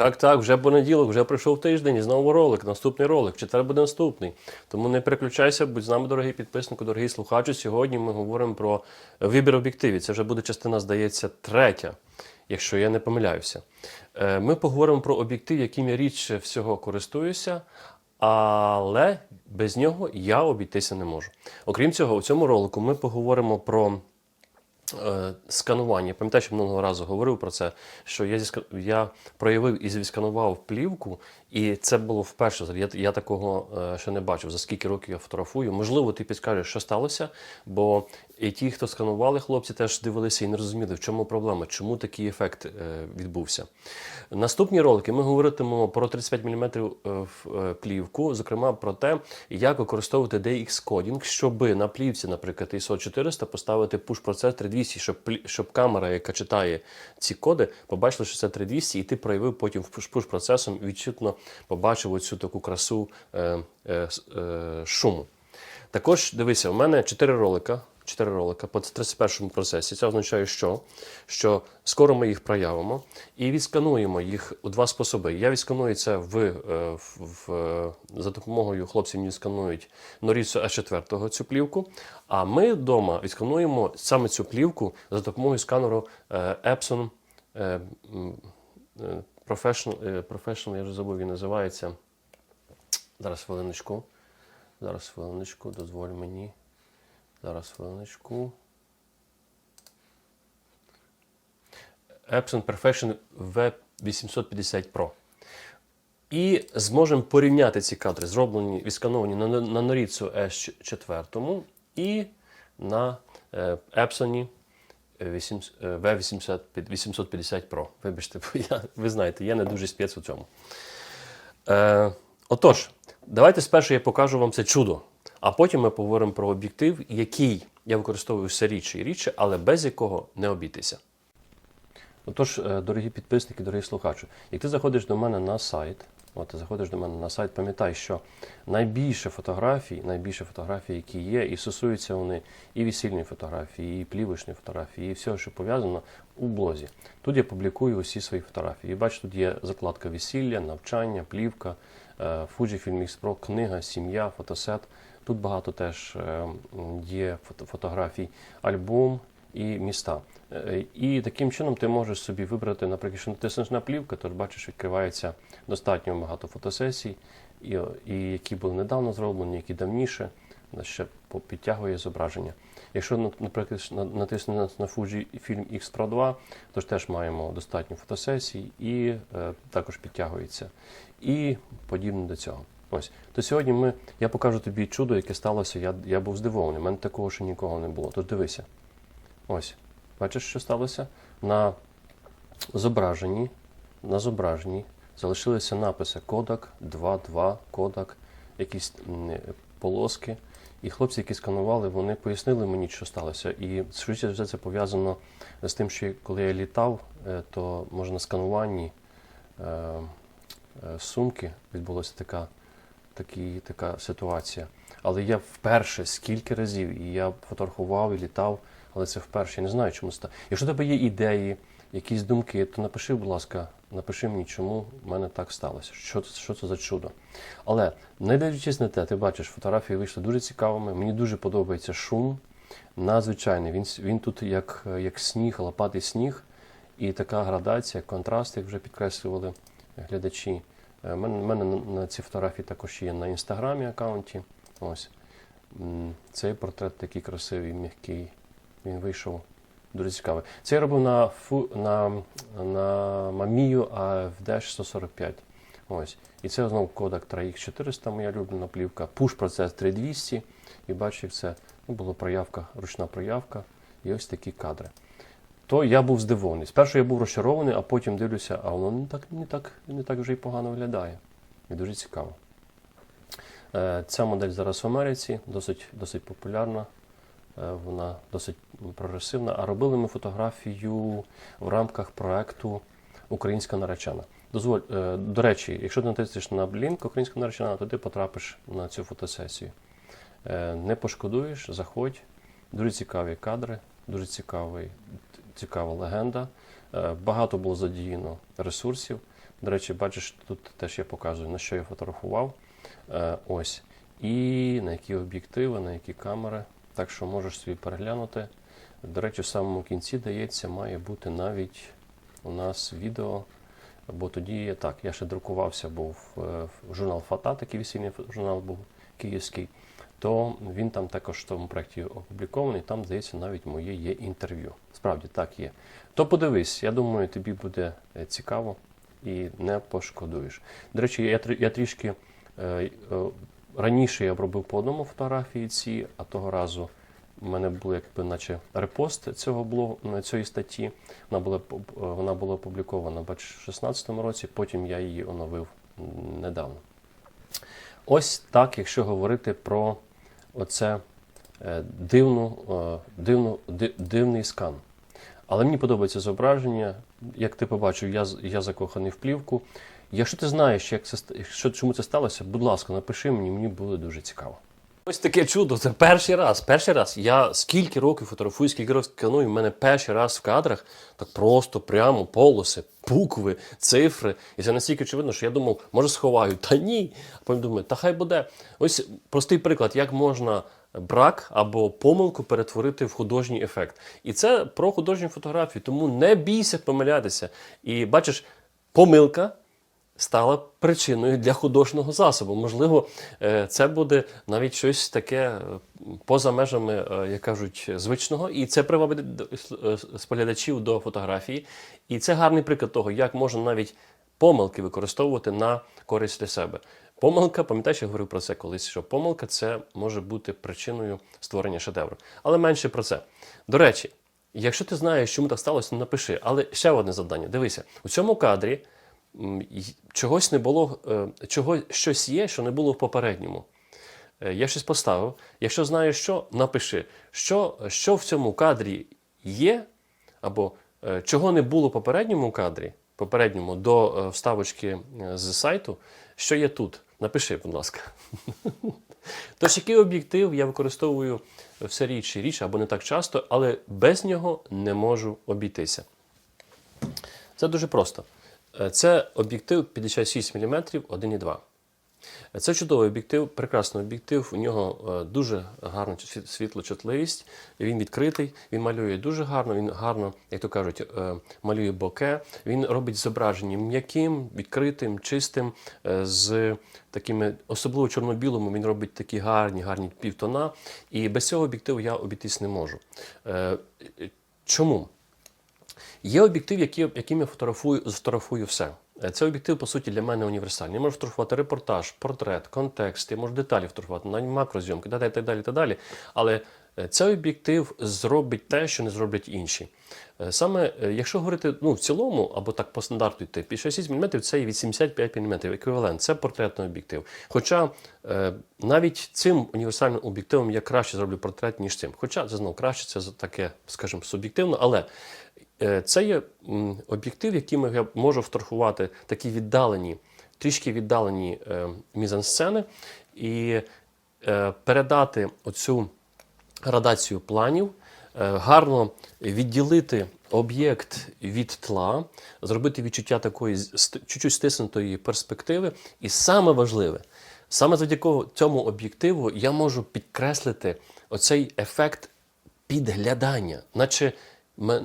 Так, так, вже понеділок, вже пройшов тиждень, і знову ролик, наступний ролик, четвер буде наступний. Тому не переключайся, будь з нами, дорогий підписнику, дорогий слухачу. Сьогодні ми говоримо про вибір об'єктивів. Це вже буде частина, здається, третя, якщо я не помиляюся. Е, Ми поговоримо про об'єктив, яким я рідше всього користуюся, але без нього я обійтися не можу. Окрім цього, у цьому ролику ми поговоримо про сканування. Пам'ятаю, що минулого разу говорив про це, що я, я проявив і зісканував плівку, і це було вперше. Я, я такого е, ще не бачив, за скільки років я фотографую. Можливо, ти підскажеш, що сталося, бо і ті, хто сканували, хлопці, теж дивилися і не розуміли, в чому проблема, чому такий ефект е, відбувся. Наступні ролики ми говоритимемо про 35 мм плівку, зокрема про те, як використовувати DX кодінг, щоб на плівці, наприклад, ISO 400 поставити push-процес 3200, щоб, щоб камера, яка читає ці коди, побачила, що це 3200, і ти проявив потім push-процесом відчутно побачив оцю таку красу е, е, е, шуму. Також дивися, у мене 4 ролика. 4 ролика по 31 процесі. Це означає, що? що скоро ми їх проявимо і відскануємо їх у два способи. Я відсканую це в, е, в, в, е, за допомогою хлопців мені сканують Норіцу А4 цю плівку. А ми вдома відскануємо саме цю плівку за допомогою сканеру е, Epson е, м, е, Professional, е, Professional, я вже забув, він називається. Зараз хвилиночку. Зараз хвилиночку, дозволь мені. Зараз хвилиночку. Epson Perfection V850 Pro. І зможемо порівняти ці кадри, зроблені, відскановані на, на Norizu S4 і на е, Epson V850 Pro. Вибачте, я, ви знаєте, я не дуже спец у цьому. Е, отож, давайте спершу я покажу вам це чудо, а потім ми поговоримо про об'єктив, який я використовую все рідше і рідше, але без якого не обійтися. Отож, е, дорогі підписники, дорогі слухачі, як ти заходиш до мене на сайт, от ти заходиш до мене на сайт, пам'ятай, що найбільше фотографій, найбільше фотографій, які є, і стосуються вони і весільної фотографії, і плівочної фотографії, і всього, що пов'язано у блозі. Тут я публікую усі свої фотографії. І бачиш, тут є закладка весілля, навчання, плівка, е, Fujifilm X Pro, книга, сім'я, фотосет. Тут багато теж е, є фото- фотографій, альбом і міста. Е, І таким чином ти можеш собі вибрати, наприклад, якщо натиснеш на плівку, то бачиш, відкривається достатньо багато фотосесій, і, і які були недавно зроблені, які давніше, ще підтягує зображення. Якщо, на- наприклад, на- натиснеш на Fujifilm X Pro 2, то ж теж маємо достатньо фотосесій і е, також підтягується. І подібне до цього. Ось. То сьогодні ми, я покажу тобі чудо, яке сталося. Я, я був здивований. У мене такого ще нікого не було. Тож дивися. Ось. Бачиш, що сталося? На зображенні, на зображенні залишилися написи Kodak 2.2, Kodak, якісь полоски. І хлопці, які сканували, вони пояснили мені, що сталося. І швидше все це пов'язано з тим, що коли я літав, е, то може на скануванні е, е, сумки відбулася така, такі, така ситуація. Але я вперше скільки разів, і я фотографував і літав, але це вперше. Я не знаю, чому стало. Якщо у тебе є ідеї, якісь думки, то напиши, будь ласка, напиши мені, чому в мене так сталося. Що, це- що це за чудо. Але не дивлячись на те, ти бачиш, фотографії вийшли дуже цікавими. Мені дуже подобається шум. Надзвичайний. Він, він тут як, як сніг, лопатий сніг, і така градація, контраст, як вже підкреслювали глядачі. У мене, мене на, на ці фотографії також є на інстаграмі аккаунті. Ось. Цей портрет такий красивий, м'який. Він вийшов дуже цікавий. Це я робив на, фу, на, на Mamiya AFD 145. Ось. І це знову кодек 3X400, моя улюблена плівка. Push процес 3200. І бачив, це ну, була проявка, ручна проявка. І ось такі кадри. То я був здивований. Спершу я був розчарований, а потім дивлюся, а воно не так, не так, не так вже й погано виглядає. І дуже цікаво. Е, Ця модель зараз в Америці, досить, досить популярна, вона досить прогресивна. А робили ми фотографію в рамках проекту Українська наречена. Дозволь, е, до речі, якщо ти натиснеш на лінк Українська наречена, то ти потрапиш на цю фотосесію. Е, Не пошкодуєш, заходь. Дуже цікаві кадри, дуже цікавий, цікава легенда. Е, Багато було задіяно ресурсів. До речі, бачиш, тут теж я показую, на що я фотографував. Е, ось. І на які об'єктиви, на які камери. Так що можеш собі переглянути. До речі, в самому кінці, дається, має бути навіть у нас відео. Бо тоді так, я ще друкувався, був е, в журнал Фата, такий весільний журнал був київський. То він там також в тому проєкті опублікований, там, здається, навіть моє є інтерв'ю. Справді так є. То подивись, я думаю, тобі буде е, цікаво і не пошкодуєш. До речі, я, я трішки е, раніше я робив по одному фотографії ці, а того разу у мене був якби наче репост цього блогу, цієї статті. Вона була е, вона була опублікована бачиш, в 16-му році, потім я її оновив недавно. Ось так, якщо говорити про оце е, дивну, е, дивну, дивний скан. Але мені подобається зображення. Як ти побачив, я, я закоханий в плівку. Якщо ти знаєш, як це, якщо, чому це сталося, будь ласка, напиши мені, мені буде дуже цікаво. Ось таке чудо. Це перший раз. Перший раз. Я скільки років фотографую, скільки років сканую, в мене перший раз в кадрах так просто, прямо полоси, букви, цифри. І це настільки очевидно, що я думав, може сховаю. Та ні. А потім думаю, та хай буде. Ось простий приклад, як можна брак або помилку перетворити в художній ефект. І це про художню фотографію. Тому не бійся помилятися. І бачиш, помилка стала причиною для художнього засобу. Можливо, е, це буде навіть щось таке е, поза межами, е, як кажуть, звичного, і це привабить споглядачів до фотографії. І це гарний приклад того, як можна навіть помилки використовувати на користь для себе. Помилка, пам'ятаєш, я говорив про це колись, що помилка це може бути причиною створення шедевру. Але менше про це. До речі, якщо ти знаєш, чому так сталося, напиши. Але ще одне завдання. Дивися, у цьому кадрі чогось не було, е, чого, щось є, що не було в попередньому. Е, Я щось поставив. Якщо знаєш що, напиши, що, що в цьому кадрі є, або е, чого не було в попередньому кадрі, попередньому до вставочки з сайту, що є тут. Напиши, будь ласка. Тож, який об'єктив я використовую все річ і річ, або не так часто, але без нього не можу обійтися. Це дуже просто. Е, Це об'єктив 56 мм 1,2. Це чудовий об'єктив, прекрасний об'єктив. У нього е, дуже гарна світлочутливість. Він відкритий, він малює дуже гарно. Він гарно, як то кажуть, е, малює боке. Він робить зображення м'яким, відкритим, чистим, з такими, особливо чорно-білому, він робить такі гарні, гарні півтона. І без цього об'єктиву я обійтись не можу. Чому? Є об'єктив, який, яким я фотографую, фотографую все. Е, Це об'єктив, по суті, для мене універсальний. Я можу фотографувати репортаж, портрет, контекст, я можу деталі фотографувати, навіть макрозйомки, та далі, так далі, так далі. Але е, цей об'єктив зробить те, що не зроблять інші. Е, Саме, якщо говорити ну, в цілому, або так по стандарту йти, 56 мм це і 85 мм еквівалент, це портретний об'єктив. Хоча навіть цим універсальним об'єктивом я краще зроблю портрет, ніж цим. Хоча це знову краще, це таке, скажімо, суб'єктивно, але Це є об'єктив, яким я можу фотографувати такі віддалені, трішки віддалені е, мізансцени і е, передати оцю градацію планів, е, гарно відділити об'єкт від тла, зробити відчуття такої чуть-чуть стиснутої перспективи. І саме важливе, саме завдяки цьому об'єктиву я можу підкреслити оцей ефект підглядання, наче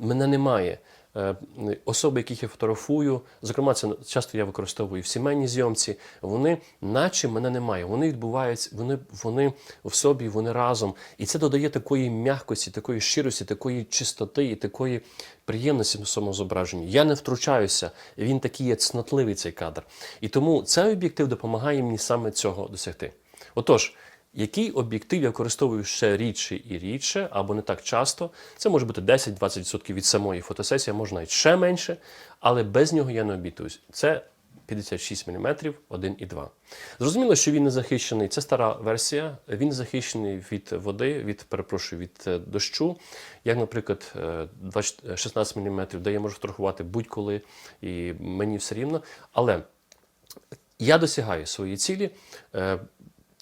мене немає. Е, Особи, яких я фотографую, зокрема, це часто я використовую в сімейній зйомці, вони, наче мене немає. Вони відбуваються, вони, вони в собі, вони разом. І це додає такої м'якості, такої щирості, такої чистоти і такої приємності в самому зображенні. Я не втручаюся, він такий є цнотливий цей кадр. І тому цей об'єктив допомагає мені саме цього досягти. Отож, який об'єктив я використовую ще рідше і рідше, або не так часто. Це може бути 10-20% від самої фотосесії, а може навіть ще менше, але без нього я не обітуюсь. Це 56 мм 1,2. Зрозуміло, що він не захищений. Це стара версія. Він захищений від води, від перепрошую, від е, дощу. Як, наприклад, е, 20 16 мм, де я можу фотографувати будь-коли, і мені все рівно. Але я досягаю свої цілі.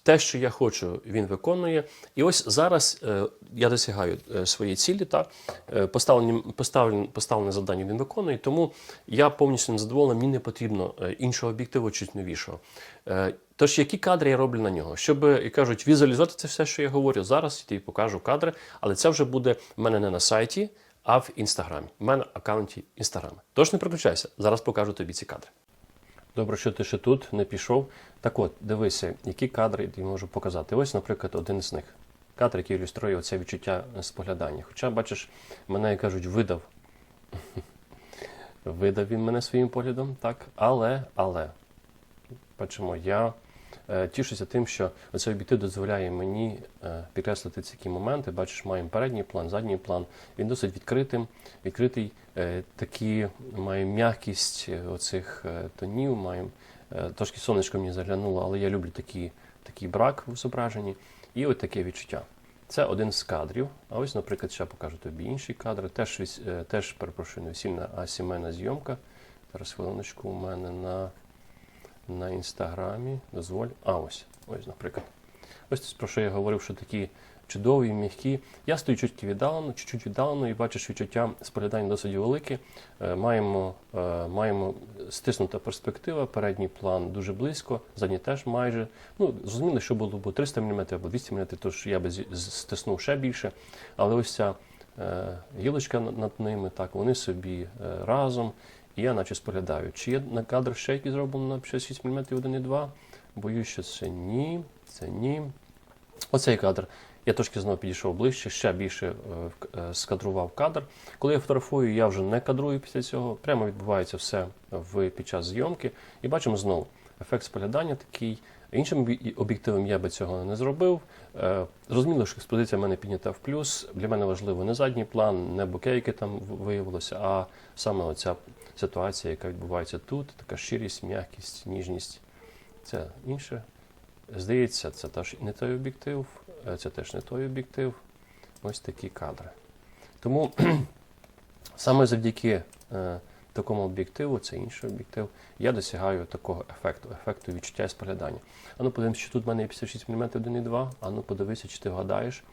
Те, що я хочу, він виконує. І ось зараз е, я досягаю е, своєї цілі, та е, поставлені, поставлені, поставлене завдання він виконує. Тому я повністю незадоволений, мені не потрібно іншого об'єктиву чи новішого. Тож, які кадри я роблю на нього? Щоб, як кажуть, візуалізувати це все, що я говорю, зараз я тобі покажу кадри, але це вже буде в мене не на сайті, а в інстаграмі. У мене аккаунті інстаграмі. Тож не переключайся, зараз покажу тобі ці кадри. Добре, що ти ще тут не пішов. Так от, дивися, які кадри я можу показати. Ось, наприклад, один з них. Кадр, який ілюструє оце відчуття споглядання. Хоча, бачиш, мене як кажуть, видав. видав він мене своїм поглядом, так. Але, але, бачимо, я тішуся тим, що оцей об'єктив дозволяє мені е, підкреслити ці моменти. Бачиш, маємо передній план, задній план. Він досить відкритим, відкритий, е, такі має м'якість е, оцих е, тонів, маємо. Е, Трошки сонечко мені заглянуло, але я люблю такі, такий брак в зображенні. І от таке відчуття. Це один з кадрів. А ось, наприклад, ще покажу тобі інші кадри. Теж, е, теж перепрошую, не весільна, а сімейна зйомка. Зараз хвилиночку у мене на, на інстаграмі. Дозволь. А ось, ось, наприклад. Ось про що я говорив, що такі чудові, м'які. Я стою чуть віддалено, чуть-чуть віддалено, і бачиш відчуття споглядання досить велике. Маємо, е, маємо стиснута перспектива, передній план дуже близько, задній теж майже. Ну, зрозуміло, що було б 300 мм або 200 мм, тож я би стиснув ще більше. Але ось ця е, гілочка над- над ними, так, вони собі е, разом. І я наче споглядаю. Чи є на кадр ще який зроблено на 66 мм 1,2? Боюсь, що це ні, це ні. Оцей кадр. Я трошки знову підійшов ближче, ще більше е, е, скадрував кадр. Коли я фотографую, я вже не кадрую після цього. Прямо відбувається все в, під час зйомки. І бачимо знову ефект споглядання такий. Іншим об'єктивом я би цього не зробив. Е, Зрозуміло, що експозиція в мене піднята в плюс. Для мене важливо не задній план, не бокейки там виявилося, а саме оця ситуація, яка відбувається тут, така щирість, м'якість, ніжність. Це інше. Здається, це теж не той об'єктив, е, це теж не той об'єктив. Ось такі кадри. Тому саме завдяки е, такому об'єктиву, це інший об'єктив, я досягаю такого ефекту, ефекту відчуття і споглядання. Ану, подивимося, що тут в мене є 56 мм 1,2. Ану, подивися, чи ти вгадаєш.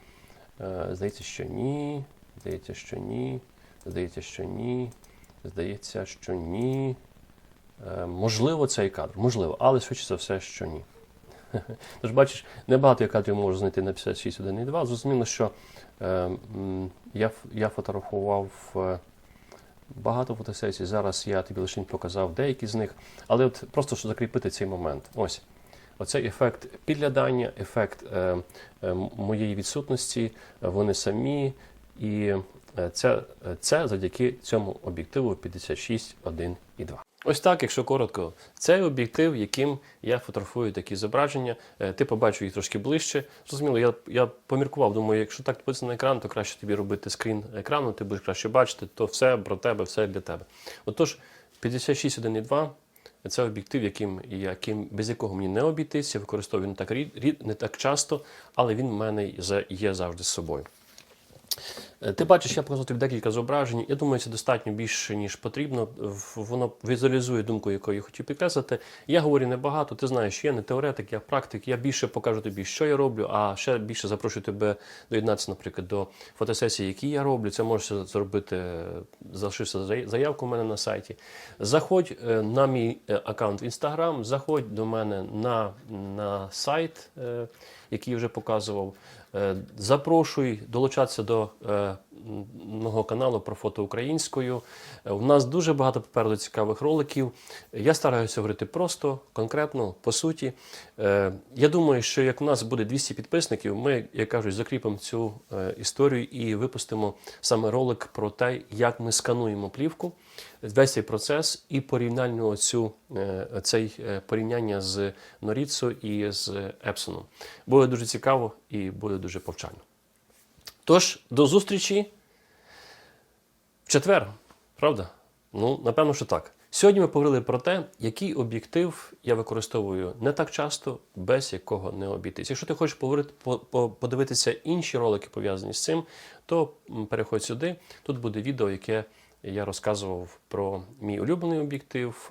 Е, Здається, що ні. Здається, що ні. Здається, що ні. Здається, що ні. Е, Можливо, цей кадр. Можливо, але швидше за все, що ні. Тож, бачиш, небагато я кадрів можу знайти на 56.1.2. Зрозуміло, що е, я, фотографував багато фотосесій. Зараз я тобі лише показав деякі з них. Але от просто щоб закріпити цей момент. Ось. Оцей ефект підглядання, ефект е, е, моєї відсутності, е, вони самі. І е, це, е, це завдяки цьому об'єктиву 56, 1 і 2. Ось так, якщо коротко, цей об'єктив, яким я фотографую такі зображення, е, ти побачив їх трошки ближче. Зрозуміло, я, я поміркував, думаю, якщо так подивитися на екран, то краще тобі робити скрін екрану, ти будеш краще бачити, то все про тебе, все для тебе. Отож, 56.1.2 це об'єктив, яким, яким, без якого мені не обійтися, використовую не так, рід- не так часто, але він в мене є завжди з собою. Е, Ти бачиш, я показав тобі декілька зображень. Я думаю, це достатньо більше, ніж потрібно. Воно візуалізує думку, яку я хотів підкреслити. Я говорю небагато, ти знаєш, я не теоретик, я практик. Я більше покажу тобі, що я роблю, а ще більше запрошую тебе доєднатися, наприклад, до фотосесії, які я роблю. Це можеш зробити, залишився заявку у мене на сайті. Заходь е, на мій е, аккаунт в Instagram, заходь до мене на, на сайт, який я вже показував. Е, Запрошуй долучатися до е, мого каналу про фото українською. Е, У нас дуже багато попереду цікавих роликів. Я стараюся говорити просто, конкретно, по суті. Е, Я думаю, що як у нас буде 200 підписників, ми, як кажуть, закріпимо цю е, історію і випустимо саме ролик про те, як ми скануємо плівку, весь цей процес і порівняльну оцю, е, цей е, порівняння з Норіцо і з Епсоном. Буде дуже цікаво і буде дуже повчально. Тож, до зустрічі в четвер, правда? Ну, напевно, що так. Сьогодні ми поговорили про те, який об'єктив я використовую не так часто, без якого не обійтись. Якщо ти хочеш поговорити, по, по- подивитися інші ролики пов'язані з цим, то переходь сюди. Тут буде відео, яке я розказував про мій улюблений об'єктив,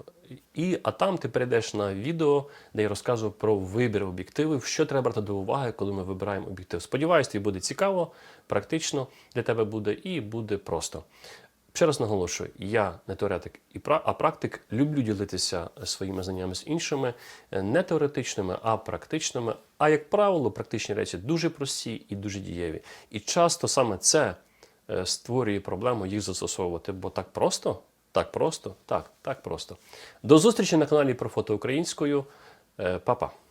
І, а там ти перейдеш на відео, де я розказував про вибір об'єктивів, що треба брати до уваги, коли ми вибираємо об'єктив. Сподіваюсь, тобі буде цікаво, практично для тебе буде і буде просто. Ще раз наголошую, я не теоретик, а практик. Люблю ділитися своїми знаннями з іншими, е, не теоретичними, а практичними. А як правило, практичні речі дуже прості і дуже дієві. І часто саме це е, створює проблему їх застосовувати, бо так просто, так просто, так, так просто. До зустрічі на каналі про фото українською. Е, Па-па.